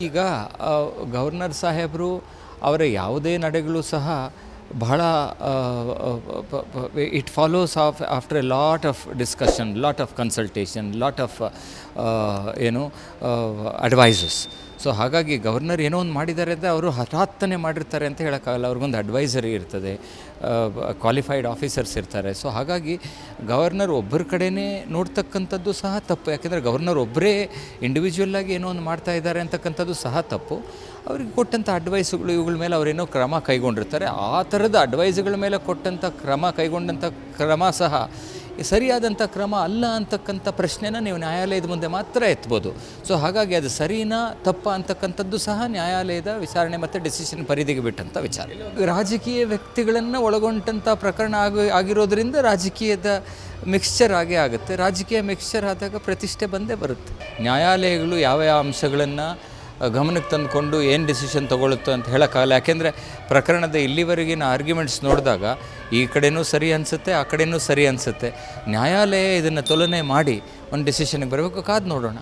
ಈಗ ಗವರ್ನರ್ ಸಾಹೇಬರು ಅವರ ಯಾವುದೇ ನಡೆಗಳು ಸಹ ಬಹಳ it follows of after a lot of discussion lot of consultation lot of ಏನು ಅಡ್ವೈಸಸ್ ಸೊ ಹಾಗಾಗಿ ಗವರ್ನರ್ ಏನೋ ಒಂದು ಮಾಡಿದ್ದಾರೆ ಅಂದರೆ ಅವರು ಹಠಾತ್ತನೆ ಮಾಡಿರ್ತಾರೆ ಅಂತ ಹೇಳೋಕ್ಕಾಗಲ್ಲ. ಅವ್ರಿಗೊಂದು ಅಡ್ವೈಸರಿ ಇರ್ತದೆ. ಕ್ವಾಲಿಫೈಡ್ ಆಫೀಸರ್ಸ್ ಇರ್ತಾರೆ. ಸೊ ಹಾಗಾಗಿ ಗವರ್ನರ್ ಒಬ್ಬರ ಕಡೆನೇ ನೋಡ್ತಕ್ಕಂಥದ್ದು ಸಹ ತಪ್ಪು. ಯಾಕೆಂದರೆ ಗವರ್ನರ್ ಒಬ್ಬರೇ ಇಂಡಿವಿಜುವಲ್ ಆಗಿ ಏನೋ ಒಂದು ಮಾಡ್ತಾ ಇದ್ದಾರೆ ಅಂತಕ್ಕಂಥದ್ದು ಸಹ ತಪ್ಪು. ಅವ್ರಿಗೆ ಕೊಟ್ಟಂಥ ಅಡ್ವೈಸ್ಗಳು ಇವುಗಳ ಮೇಲೆ ಅವರೇನೋ ಕ್ರಮ ಕೈಗೊಂಡಿರ್ತಾರೆ. ಆ ಥರದ ಅಡ್ವೈಸ್ಗಳ ಮೇಲೆ ಕೊಟ್ಟಂಥ ಕ್ರಮ ಕೈಗೊಂಡಂಥ ಕ್ರಮ ಸಹ ಸರಿಯಾದಂಥ ಕ್ರಮ ಅಲ್ಲ ಅಂತಕ್ಕಂಥ ಪ್ರಶ್ನೆನ ನೀವು ನ್ಯಾಯಾಲಯದ ಮುಂದೆ ಮಾತ್ರ ಎತ್ಬೋದು. ಸೊ ಹಾಗಾಗಿ ಅದು ಸರಿನಾ ತಪ್ಪ ಅಂತಕ್ಕಂಥದ್ದು ಸಹ ನ್ಯಾಯಾಲಯದ ವಿಚಾರಣೆ ಮತ್ತು ಡಿಸಿಷನ್ ಪರಿಧಿಗೆ ಬಿಟ್ಟಂಥ ವಿಚಾರ. ರಾಜಕೀಯ ವ್ಯಕ್ತಿಗಳನ್ನು ಒಳಗೊಂಡಂಥ ಪ್ರಕರಣ ಆಗಿ, ಆಗಿರೋದ್ರಿಂದ ರಾಜಕೀಯದ ಮಿಕ್ಸ್ಚರ್ ಆಗೇ ಆಗುತ್ತೆ. ರಾಜಕೀಯ ಮಿಕ್ಸ್ಚರ್ ಆದಾಗ ಪ್ರತಿಷ್ಠೆ ಬಂದೇ ಬರುತ್ತೆ. ನ್ಯಾಯಾಲಯಗಳು ಯಾವ ಯಾವ ಅಂಶಗಳನ್ನು ಗಮನಕ್ಕೆ ತಂದುಕೊಂಡು ಏನು ಡಿಸಿಷನ್ ತೊಗೊಳುತ್ತೋ ಅಂತ ಹೇಳೋಕ್ಕಾಗಲ್ಲ. ಯಾಕೆಂದರೆ ಪ್ರಕರಣದ ಇಲ್ಲಿವರೆಗಿನ ಆರ್ಗ್ಯುಮೆಂಟ್ಸ್ ನೋಡಿದಾಗ ಈ ಕಡೆಯೂ ಸರಿ ಅನಿಸುತ್ತೆ, ಆ ಕಡೆಯೂ ಸರಿ ಅನಿಸುತ್ತೆ. ನ್ಯಾಯಾಲಯ ಇದನ್ನು ತುಲನೆ ಮಾಡಿ ಒಂದು ಡಿಸಿಷನ್ಗೆ ಬರಬೇಕು, ಕಾದು ನೋಡೋಣ.